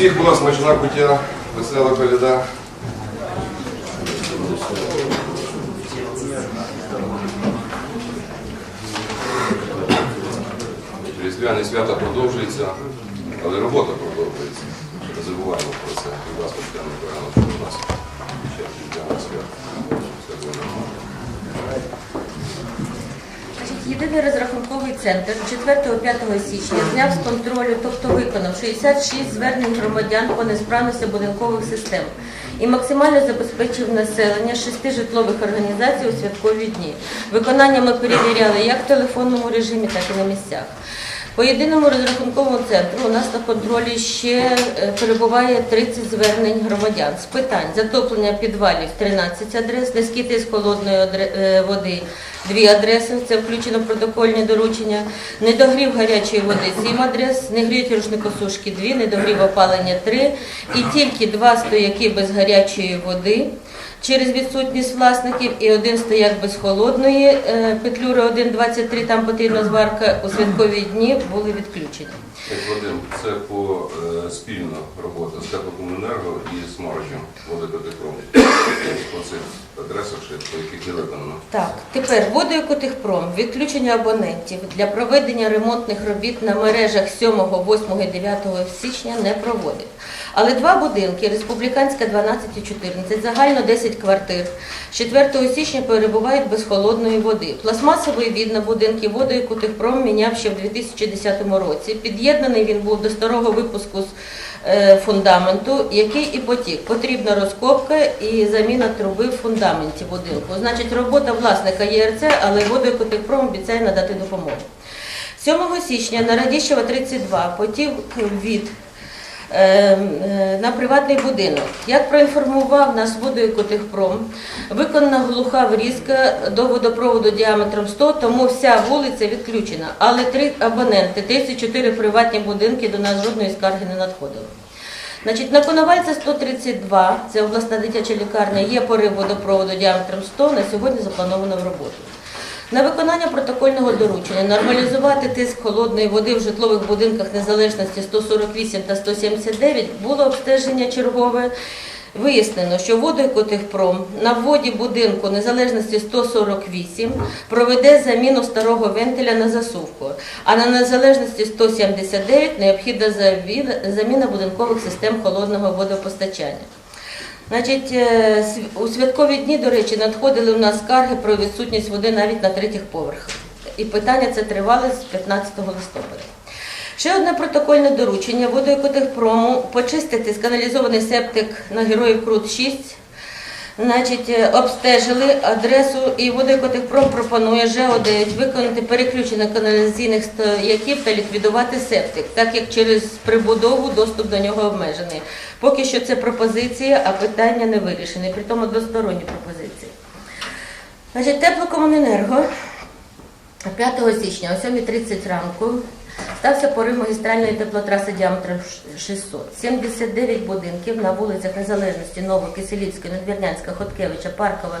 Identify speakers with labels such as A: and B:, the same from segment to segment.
A: всіх була смачна кутя, весела коляда. Різдвяне свято продовжується, але робота продовжується.
B: Єдиний розрахунковий центр 4-5 січня зняв з контролю, тобто виконав 66 звернень громадян по несправності будинкових систем і максимально забезпечив населення шести житлових організацій у святкові дні. Виконання ми перевіряли як в телефонному режимі, так і на місцях. По єдиному розрахунковому центру у нас на контролі ще е, перебуває 30 звернень громадян. З питань затоплення підвалів 13 адрес, низький тиск холодної е, води дві адреси, це включено протокольні доручення, недогрів гарячої води 7 адрес, не гріють рушникосушки 2, недогрів опалення 3 і тільки два стояки без гарячої води через відсутність власників і один стояк без холодної, е, петлюра 1,23, там потрібна зварка у святкові дні були відключені.
A: Так, Вадим, це по е, спільна робота з теплокомуненерго і сморожем водокотехром. По цих адресах, ще, по яких не виконано.
B: Так, тепер водою Котихпром відключення абонентів для проведення ремонтних робіт на мережах 7, 8 і 9 січня не проводить. Але два будинки, Республіканська 12 і 14, загально 10 квартир, з 4 січня перебувають без холодної води. Пластмасовий від на будинки водою Котихпром міняв ще в 2010 році. Під'єднаний він був до старого випуску з е, фундаменту, який і потік. Потрібна розкопка і заміна труби в фундаменті будинку. Значить, робота власника ЄРЦ, але водокотехпром обіцяє надати допомогу. 7 січня на Радіщева 32 потік від на приватний будинок. Як проінформував нас водоекотехпром, виконана глуха врізка до водопроводу діаметром 100, тому вся вулиця відключена. Але три абоненти, 34 приватні будинки до нас жодної скарги не надходило. Значить, на Коновальця 132, це обласна дитяча лікарня, є порив водопроводу діаметром 100, на сьогодні заплановано в роботу. На виконання протокольного доручення нормалізувати тиск холодної води в житлових будинках незалежності 148 та 179 було обстеження чергове. Вияснено, що водоекотехпром на вводі будинку незалежності 148 проведе заміну старого вентиля на засувку, а на незалежності 179 необхідна заміна будинкових систем холодного водопостачання. Значить, е, у святкові дні, до речі, надходили у нас скарги про відсутність води навіть на третіх поверхах. І питання це тривало з 15 листопада. Ще одне протокольне доручення водоекотехпрому почистити сканалізований септик на Героїв Крут 6. Значить, е, обстежили адресу і водоекотехпром пропонує ЖО9 виконати переключення каналізаційних стояків та ліквідувати септик, так як через прибудову доступ до нього обмежений. Поки що це пропозиція, а питання не вирішені, при тому двосторонні пропозиції. Значить, теплокомуненерго 5 січня о 7.30 ранку стався порив магістральної теплотраси діаметром 600. 79 будинків на вулицях Незалежності, Новокиселівської, Надвірнянська, Хоткевича, Паркова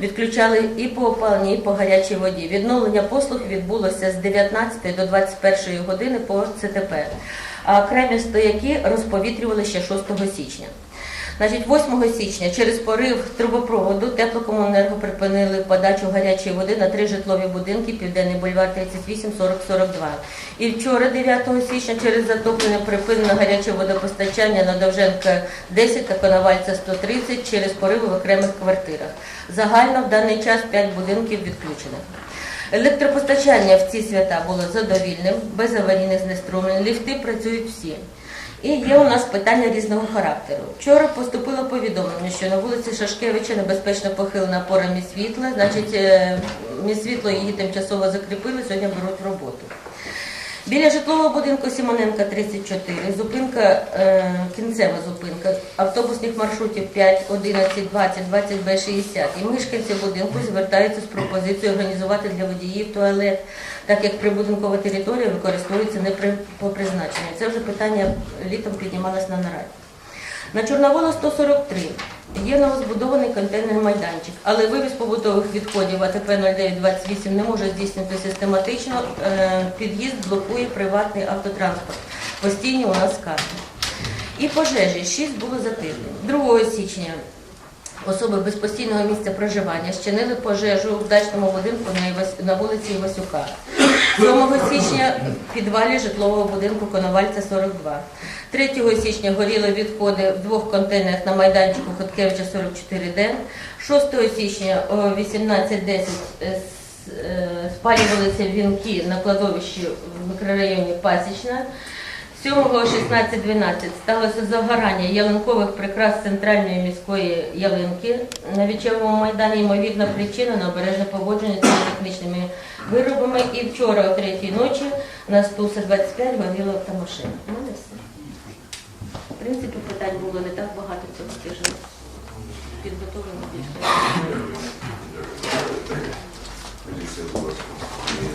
B: відключали і по опаленні, і по гарячій воді. Відновлення послуг відбулося з 19 до 21 години по ЦТП. А окремі стояки розповітрювали ще 6 січня. Значить, 8 січня через порив трубопроводу теплокомуненерго припинили подачу гарячої води на три житлові будинки Південний бульвар 38, 40, 42. І вчора, 9 січня, через затоплення припинено гаряче водопостачання на Довженка 10 та Коновальця 130 через пориви в окремих квартирах. Загально в даний час 5 будинків відключено. Електропостачання в ці свята було задовільним, без аварійних знеструмлень. Ліфти працюють всі. І є у нас питання різного характеру. Вчора поступило повідомлення, що на вулиці Шашкевича небезпечно похилена пора світла. Значить, е, світло її тимчасово закріпили, сьогодні беруть роботу. Біля житлового будинку Сімоненка 34, зупинка, е, кінцева зупинка автобусних маршрутів 5, 11, 20, 20 Б 60. І мешканці будинку звертаються з пропозицією організувати для водіїв туалет, так як прибудинкова територія використовується не при, по призначенню. Це вже питання літом піднімалось на нараді. На Чорновола 143 є новозбудований контейнерний майданчик, але вивіз побутових відходів АТП 0928 не може здійснити систематично. Е, Під'їзд блокує приватний автотранспорт. Постійні у нас скарги. І пожежі 6 було за тиждень. 2 січня особи без постійного місця проживання щинили пожежу в дачному будинку на вулиці Івасюка. 7 січня в підвалі житлового будинку Коновальця 42. 3 січня горіли відходи в двох контейнерах на майданчику Хоткевича 44Д. 6 січня о 18.10 е, е, спалювалися вінки на кладовищі в мікрорайоні Пасічна. 7.16.12 сталося загорання ялинкових прикрас центральної міської ялинки. На Вічевому майдані ймовірна причина на обережне поводження з технічними виробами. І вчора о третій ночі на Стуса 25 горіла автомашина. У мене все. В принципі, питань було не так багато цього тижня. Підготовлено більше.
A: Поліція, будь ласка. Ні.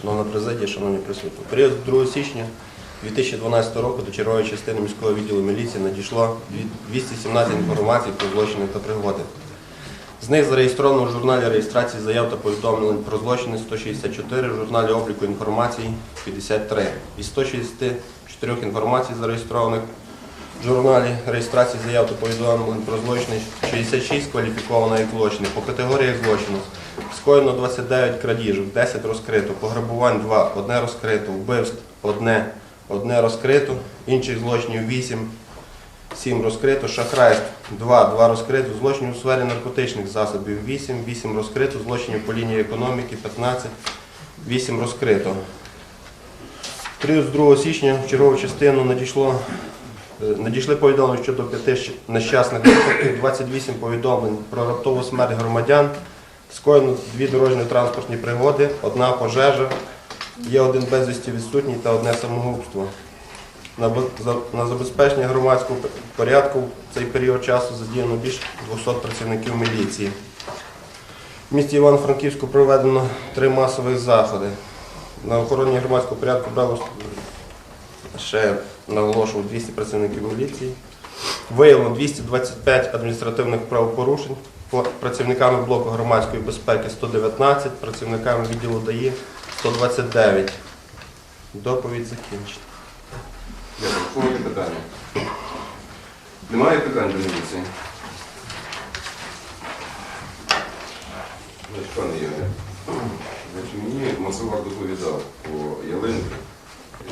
C: Шановна президія, шановні присутні. Період з 2 січня 2012 року до чергової частини міського відділу міліції надійшло 217 інформацій про злочини та пригоди. З них зареєстровано в журналі реєстрації заяв та повідомлень про злочини 164, в журналі обліку інформації 53. Із 164 інформацій зареєстрованих в журналі реєстрації заяв та повідомлень про злочини 66 кваліфіковано як злочини. По категоріях злочину скоєно 29 крадіжок, 10 розкрито, пограбувань 2, одне розкрито, вбивств 1, одне розкрито, інших злочинів 8, 7 розкрито, шахрайств 2, 2 розкрито, злочинів у сфері наркотичних засобів 8, 8 розкрито, злочинів по лінії економіки 15, 8 розкрито. Період з 2 січня в чергову частину надійшло Надійшли повідомлення щодо п'яти нещасних випадків, 28 повідомлень про раптову смерть громадян, скоєно дві дорожньо-транспортні пригоди, одна пожежа, є один безвісті відсутній та одне самогубство. На забезпечення громадського порядку в цей період часу задіяно більше 200 працівників міліції. В місті Івано-Франківську проведено три масових заходи. На охороні громадського порядку брало ще наголошував 200 працівників міліції. Виявлено 225 адміністративних правопорушень. Працівниками блоку громадської безпеки 119, працівниками відділу ДАІ 129. Доповідь закінчена.
A: Дякую. Кого питання? Немає питань до міліції? Пане Євгене, мені Мацевак доповідав по ялинці.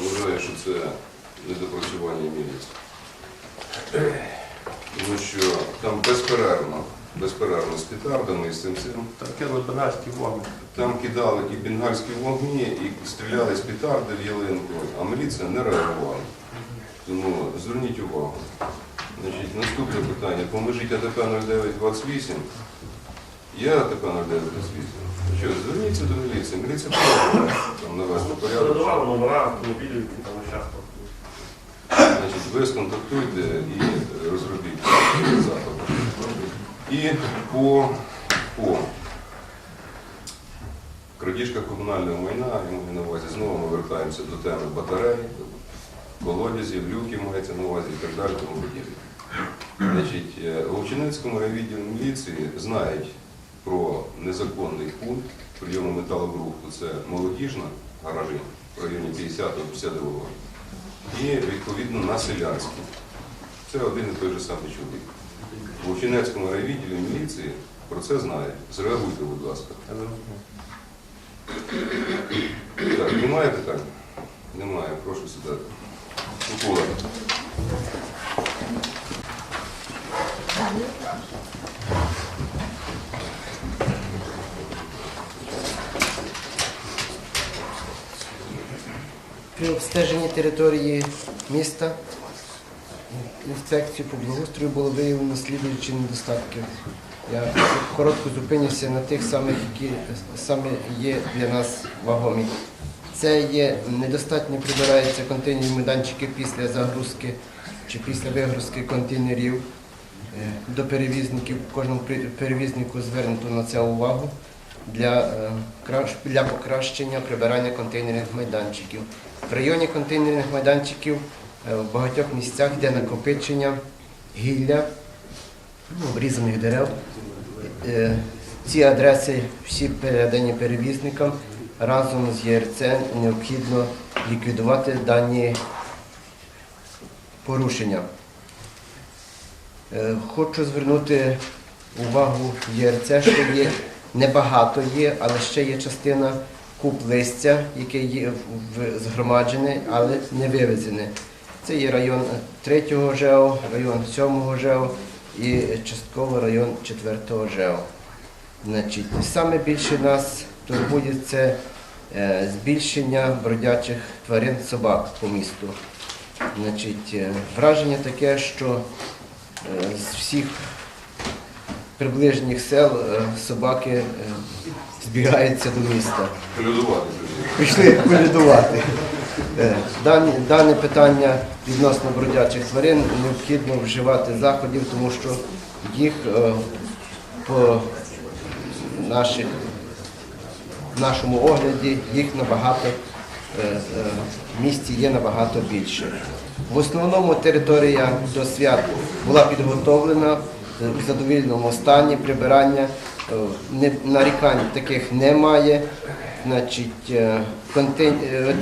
A: Я вважаю, що це недопрацювання міліції. Тому що там безперервно, безперервно з петардами і з цим цим.
C: Таке лебенарські вогни.
A: Там кидали і бенгальські вогні, і стріляли з петарди в ялинку, а міліція не реагувала. Тому зверніть увагу. Значить, наступне питання. Поможіть АТП 0928. Я АТП 0928. Що, зверніться до міліції. Міліція там навести порядок.
D: Передавали номера автомобілів, які там.
A: Значить, ви сконтактуйте і розробіть заходи. І по, по крадіжках комунального майна, я маю на увазі, знову ми вертаємося до теми батарей, колодязів, люків мається на увазі і так далі, тому подібне. Значить, е, в Овчинецькому райвідділі міліції знають про незаконний пункт прийому металобрухту. Це молодіжна гаражі в районі 50-52 і відповідно на селянську. Це один і той же самий чоловік. В Овчинецькому райвідділі міліції про це знають. Зреагуйте, будь ласка. Так, немає питань? Немає. Прошу сідати. Микола.
E: При обстеженні території міста інспекцію по благоустрою було виявлено слідуючі недостатки. Я коротко зупинюся на тих самих, які саме є для нас вагомі. Це є недостатньо прибираються контейнерні майданчики після загрузки чи після вигрузки контейнерів. Е, До перевізників, кожному перевізнику звернуто на це увагу. для, е, для покращення прибирання контейнерних майданчиків. В районі контейнерних майданчиків е, в багатьох місцях йде накопичення гілля, ну, обрізаних дерев. Е, Ці адреси всі передані перевізникам. Разом з ЄРЦ необхідно ліквідувати дані порушення. Е, Хочу звернути увагу ЄРЦ, що є небагато є, але ще є частина куб листя, яке є згромаджене, але не вивезене. Це є район 3 ЖЕО, район 7-го ЖЕО і частково район 4 ЖЕО. Значить, саме більше нас турбує це збільшення бродячих тварин собак по місту. Значить, е, враження таке, що е, з всіх приближніх сел е, собаки збігаються до міста.
A: Полюдувати.
E: Прийшли полюдувати. Е, Дані, дане питання відносно бродячих тварин необхідно вживати заходів, тому що їх е, по наших, нашому огляді їх набагато е, е, в місті є набагато більше. В основному територія до свят була підготовлена в задовільному стані прибирання. е, Нарікань таких немає. Значить, е, е, е,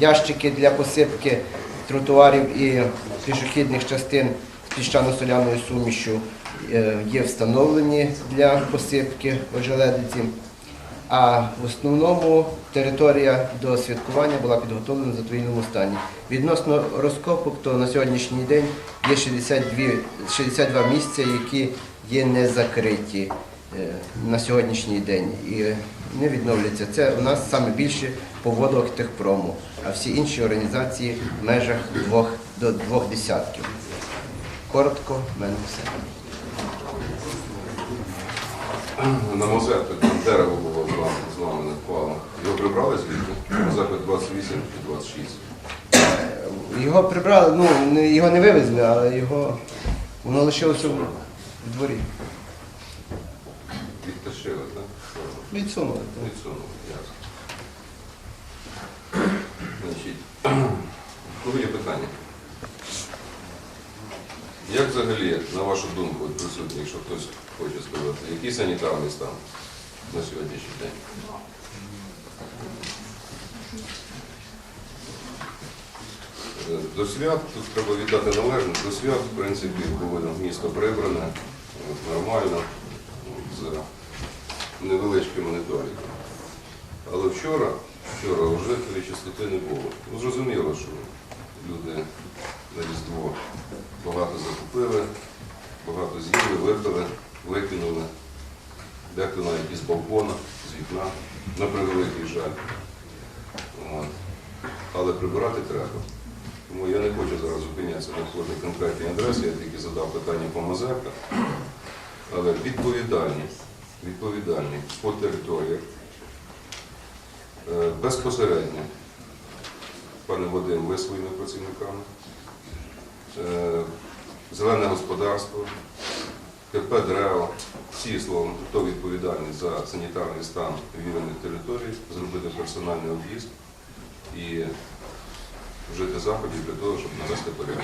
E: ящики для посипки тротуарів і пішохідних частин з піщано-соляною сумішю е, є встановлені для посипки ожеледиці. А в основному територія до святкування була підготовлена в задовільному стані. Відносно розкопок, то на сьогоднішній день є 62, 62 місця, які є не закриті е, на сьогоднішній день і не відновляться. Це у нас саме більше по водах техпрому, а всі інші організації в межах двох до двох десятків. Коротко, мене все.
A: На Мозепи там дерево було Його прибрали звідти? Мозепи 28 чи 26.
E: Його прибрали, ну не- його не вивезли, але його воно лишилося в в дворі.
A: Відтащили, так?
E: Відсунули. так.
A: Відсунули, ясно. Значить, коли є питання? Як взагалі, на вашу думку, от присутні, якщо хтось хоче сказати, який санітарний стан на сьогоднішній день? До свят, тут треба віддати належне, до свят, в принципі, було місто прибране, нормально, от, з невеличкими недоліками. Але вчора, вчора вже чистоти не було. Ну, зрозуміло, що люди на Різдво багато закупили, багато з'їли, випили, викинули. Дехто навіть із балкона, з вікна, на превеликий жаль. От. Але прибирати треба. Тому я не хочу зараз зупинятися на кожній конкретній адресі, я тільки задав питання по Мазепах. Але відповідальні, відповідальні по територіях, Е, Безпосередньо, пане Вадим, ви своїми працівниками, Е, зелене господарство, КП «Древо», всі словом, хто відповідальний за санітарний стан вірених територій, зробити персональний об'їзд і вжити заходів для того, щоб навести порядок.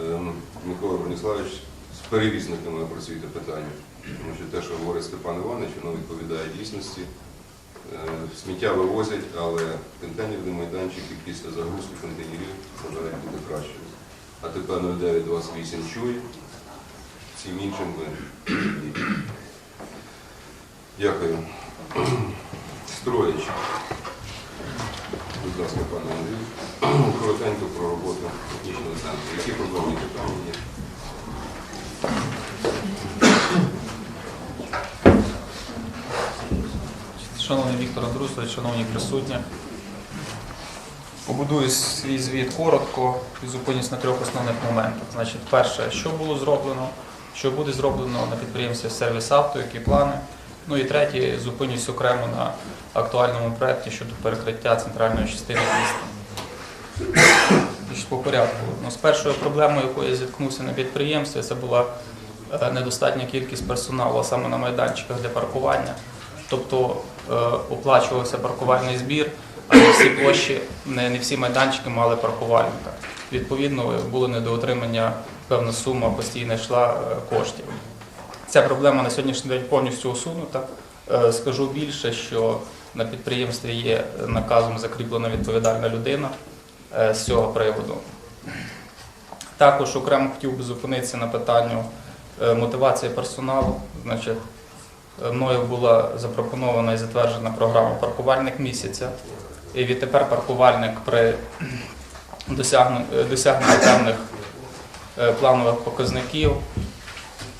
A: Ем, Микола Броніславович, з перевізниками опрацюйте питання, тому що те, що говорить Степан Іванович, воно відповідає дійсності. Е, Сміття вивозять, але контейнерні майданчики після загрузки контейнерів бажають бути кращими. А ТП 0928 чує, всім іншим ви. Дякую. Строїч. Будь ласка, пане Андрію. Коротенько про роботу технічного центру. Які проблемні питання є?
F: Шановний Віктор Андрусович, шановні присутні, побудую свій звіт коротко і зупинюсь на трьох основних моментах. Значить, перше, що було зроблено, що буде зроблено на підприємстві сервіс авто, які плани. Ну і третє, зупинюсь окремо на актуальному проєкті щодо перекриття центральної частини міста. По порядку. Ну, з першою проблемою, якою я зіткнувся на підприємстві, це була е, недостатня кількість персоналу, саме на майданчиках для паркування. Тобто е, оплачувався паркувальний збір, а не всі площі, не всі майданчики мали паркувальника. Відповідно, було недоотримання, певна сума постійно йшла е, коштів. Ця проблема на сьогоднішній день повністю усунута. Е, Скажу більше, що на підприємстві є наказом закріплена відповідальна людина е, з цього приводу. Також окремо хотів би зупинитися на питанню мотивації персоналу. Значить, мною була запропонована і затверджена програма паркувальник місяця. І відтепер паркувальник при досягненні, певних планових показників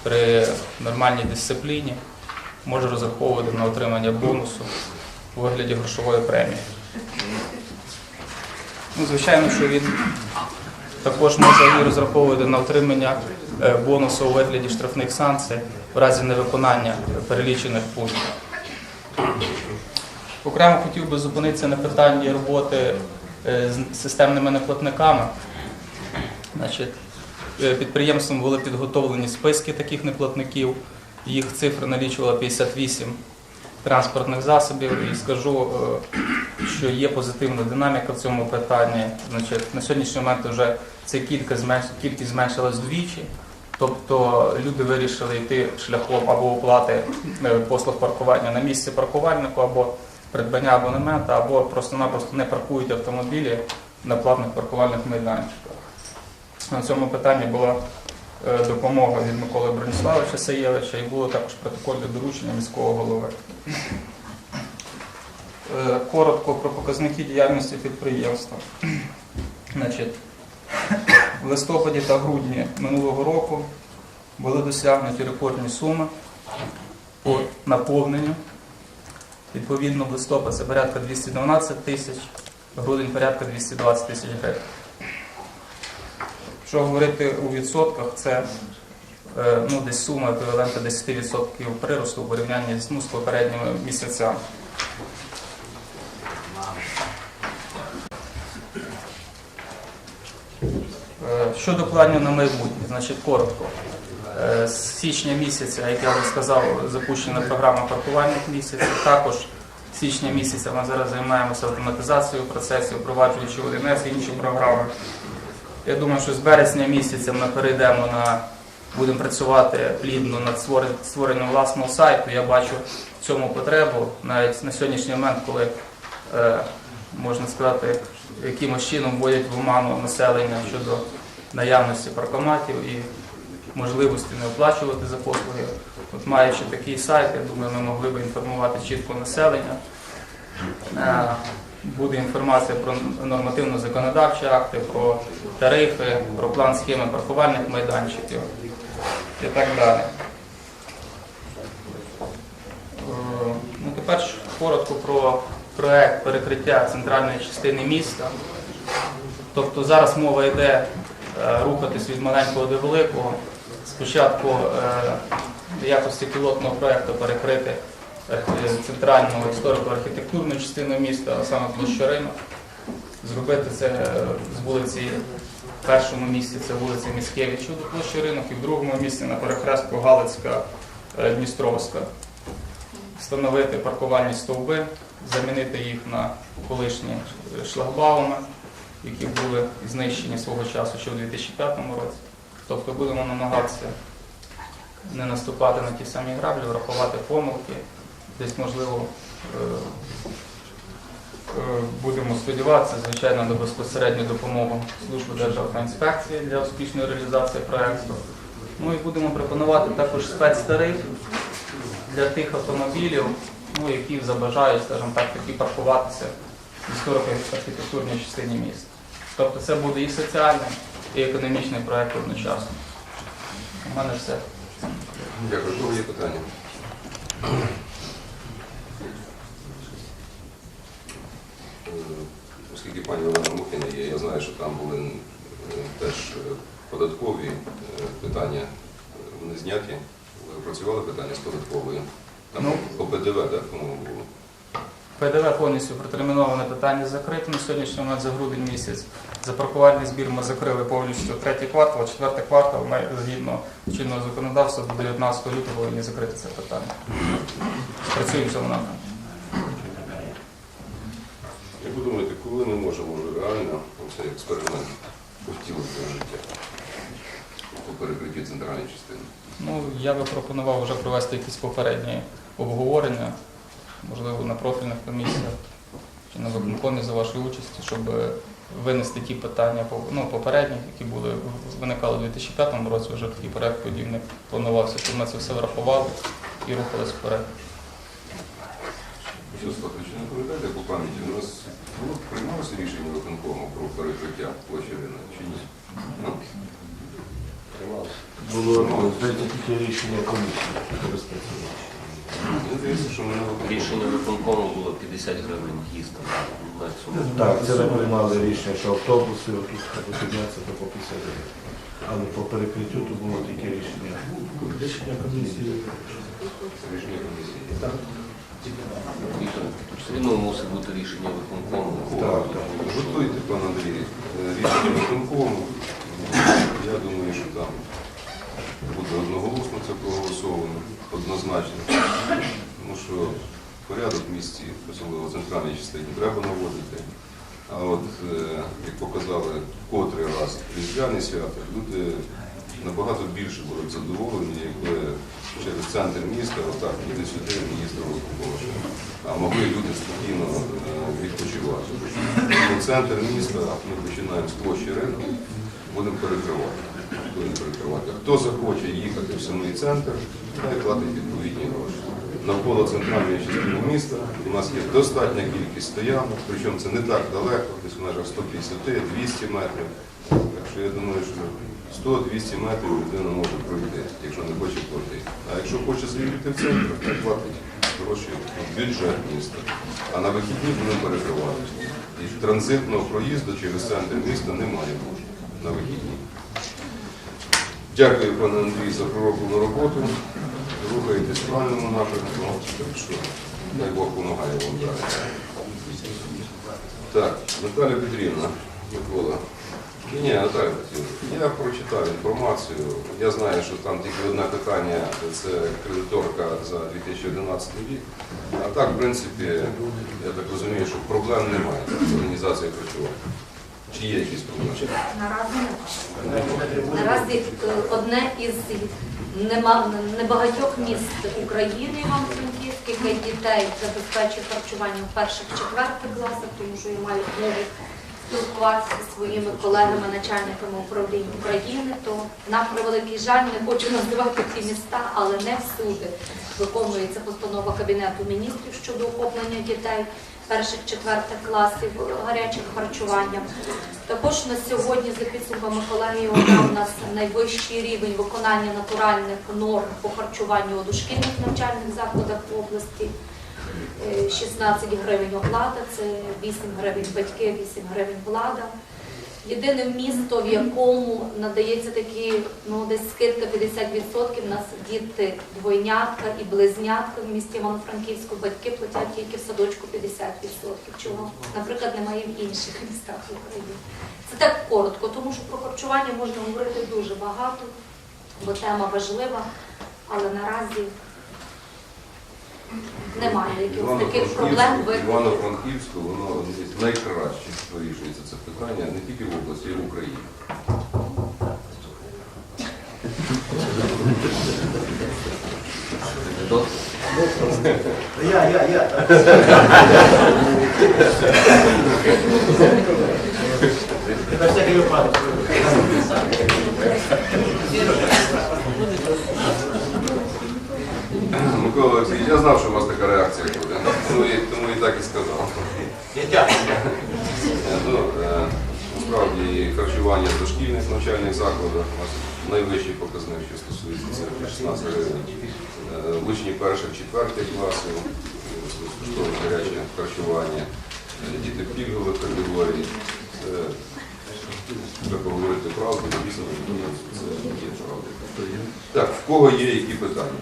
F: при нормальній дисципліні може розраховувати на отримання бонусу у вигляді грошової премії. Ну, звичайно, що він також може і розраховувати на отримання е, бонусу у вигляді штрафних санкцій в разі невиконання перелічених пунктів. Окремо хотів би зупинитися на питанні роботи е, з системними неплатниками. Значить, е, підприємством були підготовлені списки таких неплатників. Їх цифра налічувала 58 транспортних засобів. І скажу, е, що є позитивна динаміка в цьому питанні. Значить, на сьогоднішній момент вже ця кількість зменшилась вдвічі. Тобто люди вирішили йти шляхом або оплати е, послуг паркування на місці паркувальнику, або придбання абонемента, або просто-напросто не паркують автомобілі на платних паркувальних майданчиках. На цьому питанні була е, допомога від Миколи Броніславовича Саєвича і було також протокольне доручення міського голови. Е, Коротко про показники діяльності підприємства. В листопаді та грудні минулого року були досягнуті рекордні суми по наповненню. Відповідно, в листопад це порядка 212 тисяч, грудень порядка 220 тисяч гривень. Якщо говорити у відсотках, це е, ну, десь сума еквівалента 10% приросту у порівнянні ну, з попередніми місяцями. Е, Щодо планів на майбутнє, значить коротко. Е, З січня місяця, як я вже сказав, запущена програма паркувальних місяців. Також з січня місяця ми зараз займаємося автоматизацією процесів, впроваджуючи 1С і інші програми. Я думаю, що з березня місяця ми перейдемо на будемо працювати плідно над створенням власного сайту. Я бачу в цьому потребу навіть на сьогоднішній момент, коли е, можна сказати, якимось чином вводять в оману населення щодо наявності паркоматів і можливості не оплачувати за послуги. От маючи такий сайт, я думаю, ми могли б інформувати чітко населення. Буде інформація про нормативно-законодавчі акти, про тарифи, про план схеми паркувальних майданчиків і так далі. Е, Ну, тепер коротко про проект перекриття центральної частини міста. Тобто зараз мова йде е, рухатись від маленького до великого. Спочатку е, якості пілотного проекту перекрити центральну історико-архітектурну частину міста, а саме площу Ринок. Зробити це е, з вулиці в першому місці це вулиця Міськевичу до площі Ринок, і в другому місці на перехрестку Галицька е, Дністровська. Встановити паркувальні стовби, замінити їх на колишні е, шлагбауми, які були знищені свого часу ще у 2005 році. Тобто будемо намагатися не наступати на ті самі граблі, врахувати помилки, десь можливо е, е, будемо сподіватися, звичайно, на безпосередню допомогу служби Державтоінспекції для успішної реалізації проєкту. Ну і будемо пропонувати також спецтариф для тих автомобілів, ну, які забажають, скажімо так, таки паркуватися в історико-архітектурній частині міста. Тобто це буде і соціальний, і економічний проєкт одночасно. У мене все.
A: Дякую. Що є питання? Е, Оскільки пані Олена Мухіна є, я знаю, що там були е, теж е, податкові е, питання, вони зняті. Ви опрацювали питання з податковою? Там
F: Ну.
A: по ПДВ, так, по-моєму, було.
F: ПДВ повністю протерміноване питання закрите на сьогоднішній момент за грудень місяць. За паркувальний збір ми закрили повністю третій квартал, а четвертий квартал ми згідно чинного законодавства до 19 лютого повинні закрити це питання. Працюємо в цьому напрямку.
A: Як ви думаєте, коли ми можемо вже реально цей експеримент втілити в життя по перекритті центральної частини?
F: Ну, я би пропонував вже провести якісь попередні обговорення, можливо, на профільних комісіях чи на виконкомі за вашої участі, щоб винести ті питання ну, попередні, які були виникали у 2005 році, вже такий проект подібний планувався, щоб ми це все врахували і рухались вперед.
A: Що не пам'ятаєте по пам'яті, у нас було приймалося рішення виконкому про перекриття площі ринок, чи ні? Ну,
C: Приймалося.
G: Було здається, тільки рішення комісії.
A: Мені здається, що ми не виконкому.
H: Рішення виконкому було 50 гривень на цьому.
G: Так, це ми приймали рішення, що автобуси отут або підняться, то по 50 гривень. Але по перекриттю то було тільки рішення. Рішення комісії.
A: Рішення комісії.
H: Все одно мусить бути рішення виконкому.
G: Так, так.
A: Готуйте, пан Андрій, е, рішення виконкому. Я думаю, що там буде одноголосно це проголосовано, однозначно. Тому що порядок в місті, особливо в центральній частині, треба наводити. А от, е, як показали котрий раз різдвяні свята, люди набагато більше будуть задоволені, якби через центр міста, отак, іди сюди, їздили в а могли люди спокійно е, відпочивати. Тому Центр міста ми починаємо з площі ринку, будемо перекривати. Будемо перекривати. Хто захоче їхати в самий центр, хай платить відповідні гроші. Навколо центральної частини міста у нас є достатня кількість стоянок, причому це не так далеко, десь в межах 150-200 метрів. Так що я думаю, що 100-200 метрів людина може пройти, якщо не хоче платити. А якщо хоче заїхати в центр, хай платить гроші в бюджет міста. А на вихідні будемо перекривати. І транзитного проїзду через центр міста немає на вихідні. Дякую, пане Андрій, за пророблену роботу. Рухаєтесь в правильному напрямку. Так що дай Бог допомагає вам далі. Так, Наталя Петрівна, Микола. Ні, Наталя я прочитав інформацію. Я знаю, що там тільки одне питання це кредиторка за 2011 рік. А так, в принципі, я так розумію, що проблем немає з організацією харчування. Чи є якісь проблеми?
I: Наразі немає. Наразі е, одне із небагатьох міст України Івано-Франківськ, яке дітей забезпечує харчування в перших четвертих класах, тому що я маю змогу спілкуватися зі своїми колегами, начальниками управлінь України, то на превеликий жаль не хочу називати ці міста, але не всюди виконується постанова Кабінету міністрів щодо охоплення дітей перших четвертих класів гарячим харчуванням. Також на сьогодні, за підсумками колегії, у нас найвищий рівень виконання натуральних норм по харчуванню у дошкільних навчальних закладах області. Е, 16 гривень оплата, це 8 гривень батьки, 8 гривень влада. Єдине місто, в якому надається такі, ну десь скидка 50%, у нас діти двойнятка і близнятка в місті Івано-Франківську, батьки платять тільки в садочку 50%, чого, наприклад, немає в інших містах України. Це так коротко, тому що про харчування можна говорити дуже багато, бо тема важлива, але наразі немає якихось таких проблем.
A: Івано-Франківську, Івано-Франківську, воно найкраще вирішується це питання не тільки в області, а й в Україні.
G: Я, я, я. На всякий випадок.
A: Микола Олексійович, я знав, що у вас така реакція буде, тому і, тому і так і сказав. Ну, е, насправді харчування в дошкільних навчальних закладах у нас найвищий показник, що стосується це 16 гривень. Е, Учні перших, четвертих класів, е, безкоштовне гаряче харчування, Е, діти пільгових категорій. Це треба говорити правду, дійсно, це є правда. Так, в кого є які питання?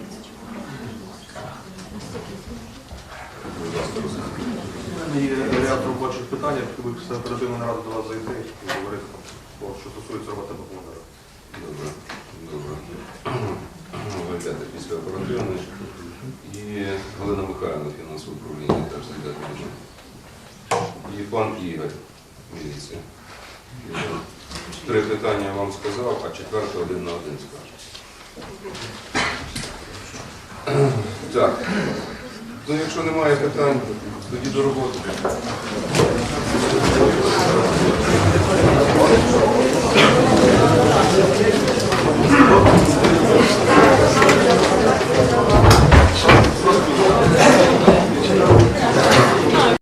A: Будь ласка, Руслан.
D: будуть після оперативної наради до вас зайти і говорити, що стосується роботи бухгалтера.
A: Добре, добре. Ви йдете після оперативної. І Галина Михайловна, фінансове управління, теж зайде до. І пан Ігор, міліція. Три питання я вам сказав, а четверте один на один скаже. Так. Ну, Якщо немає питань, тоді до роботи. Thank you.